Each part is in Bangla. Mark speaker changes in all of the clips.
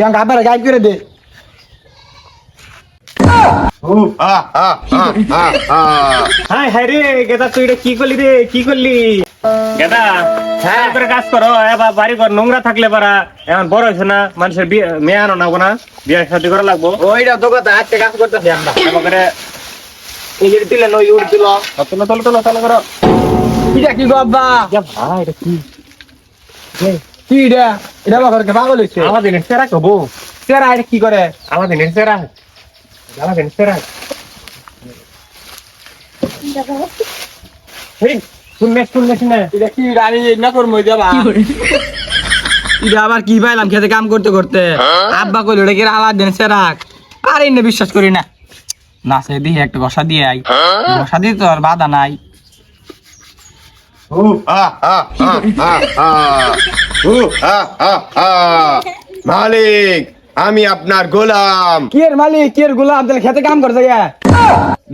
Speaker 1: তুই আবার গাইড করে দে
Speaker 2: হাই হাই রে গেদা তুই এটা কি করলি রে কি করলি গেদা হ্যাঁ করে কাজ করো এবার বাড়ি ঘর নোংরা থাকলে পারা এখন বড় হয়েছে না মানুষের বিয়ে মেয়ে আনো না না বিয়ে শাদি করা লাগবো
Speaker 1: ওইটা তো কথা আজকে কাজ করতেছি আমরা
Speaker 2: করে
Speaker 1: এই যে দিলে নই উড় দিল
Speaker 2: তোলো তোলো তোলো তোলো করো
Speaker 1: এটা কি গো আব্বা
Speaker 2: ভাই এটা কি
Speaker 1: কি পাগল কি করে? কি আবার কি পাইলাম খেতে কাম করতে করতে? আব্বা কইল এটা কি আলাদিনের সেরাক আর এনে বিশ্বাস করি না। নাচে দিয়ে একটা গসা দিয়ে আই ঘষা দিয়ে তো আর বাধা নাই।
Speaker 3: ও মালিক আমি আপনার গোলাম।
Speaker 1: কি মালিক? কি গোলাম? তাহলে খেতে কাম করতে গিয়া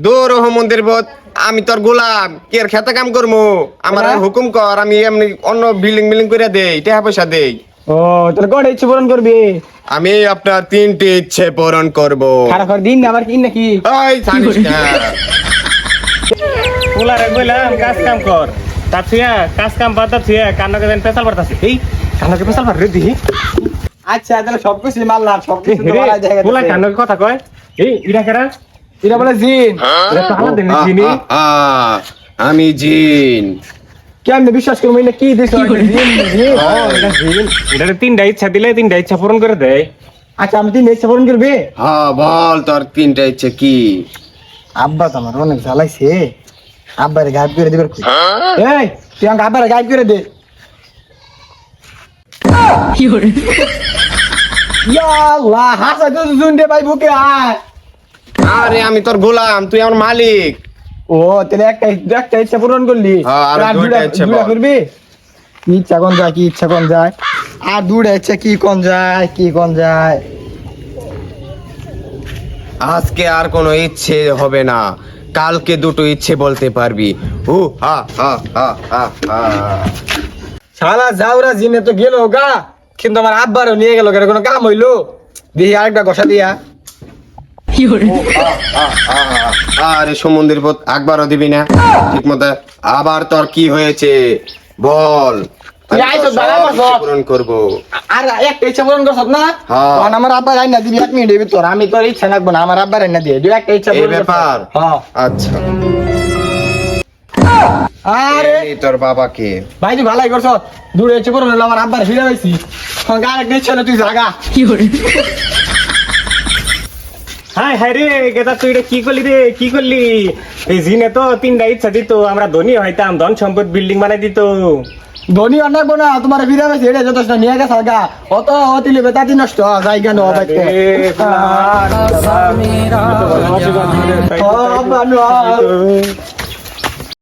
Speaker 3: দূর রহমন্দের বোধ আমি তোর গোলাম। কে খেতে কাম করব আমার হুকুম কর আমি এমনি অন্য বিল্ডিং বিল্ডিং করে দেই টাকা পয়সা দেই।
Speaker 1: ও তোর কটা ইচ্ছে পূরণ করবি?
Speaker 3: আমি আপনার তিনটি ইচ্ছে পূরণ করব।
Speaker 1: খারাপ করে দিন না আবার কি নাকি?
Speaker 3: ওই জানিস না।
Speaker 2: পোলারে কইলাম কাজ কাম কর। থুয়া কাজ কাম বাদ থুয়া কান্নকে দেন পেশাল পারতাছে এই রে দিহি
Speaker 1: আচ্ছা তাহলে সব কিছু মারলাম সব কিছু তো মারা যায়
Speaker 2: কান্নকে কথা কয়। এই ইরা কেরা?
Speaker 1: এটা বলে জিন।
Speaker 2: এটা তো আলাদা জিনি
Speaker 3: আমি জিন।
Speaker 1: কেমনে বিশ্বাস করব এটা কি জিন
Speaker 2: এটা তিনটা ইচ্ছা দিলে তিনটা ইচ্ছা পূরণ করে দেয়।
Speaker 1: আচ্ছা আমি তিন ইচ্ছা পূরণ করবি?
Speaker 3: হ্যাঁ বল তোর তিনটা ইচ্ছা কি?
Speaker 1: আব্বা তো আমার অনেক জ্বালাইছে। আব্বারে গাইড করে দিবার কই? এই তুই আমাকে আব্বারে গাইড করে দে।
Speaker 3: আরে আমি তোর গোলাম তুই আমার মালিক।
Speaker 1: ও তাহলে একটা একটা ইচ্ছা পূরণ করলি?
Speaker 3: হ্যাঁ।
Speaker 1: করবি? কি ইচ্ছা কোন যায় কি ইচ্ছা কোন যায়? আর দুইটা ইচ্ছা কি কোন যায় কি কোন যায়?
Speaker 3: আজকে আর কোনো ইচ্ছে হবে না। কালকে দুটো ইচ্ছে বলতে পারবি। হু হা হা হা হা হা।
Speaker 1: শালা যাওরা জিনে তো গেল গা কিন্তু আমার আব্বারও নিয়ে গেল কেন কোনো কাম হইল? দেখি আরেকটা ঘষা দিয়া।
Speaker 3: আরে সমুদ্রের পথ একবারও দিবি না। ঠিক মতো আবার তোর কি হয়েছে? বল। তোর পূরণ করব।
Speaker 1: আর একটা ইচ্ছা পূরণ করছ না?
Speaker 3: হ্যাঁ।
Speaker 1: তখন আমার আব্বা রান্না দিবি এক মিনিটের ভিতর আমি তোর ইচ্ছা রাখব না আমার আব্বার রান্না দিয়ে একটা ইচ্ছা।
Speaker 3: ব্যাপার?
Speaker 1: হ্যাঁ।
Speaker 3: আচ্ছা।
Speaker 1: আরে।
Speaker 3: তোর বাবাকে।
Speaker 1: ভাই তুই ভালাই করছ। দূরে ইচ্ছে পূরণ হলো আমার আব্বার ফিরে পাইছি এখন আর একটা ইচ্ছা হলো তুই জাগা।
Speaker 2: হাই হাই রে গেদা তুই এটা কি করলি রে? কি করলি? এই জিনে তো তিনটা ইচ্ছা দিত আমরা ধনী হইতাম ধন সম্পদ বিল্ডিং বানাই দিত।
Speaker 1: ধনী অনেক না তোমার ফিরে পাইছি এটা যথেষ্ট নিয়ে গেছে জাগা অত অতিলে বেতাতি নষ্ট যাই কেন বাইতে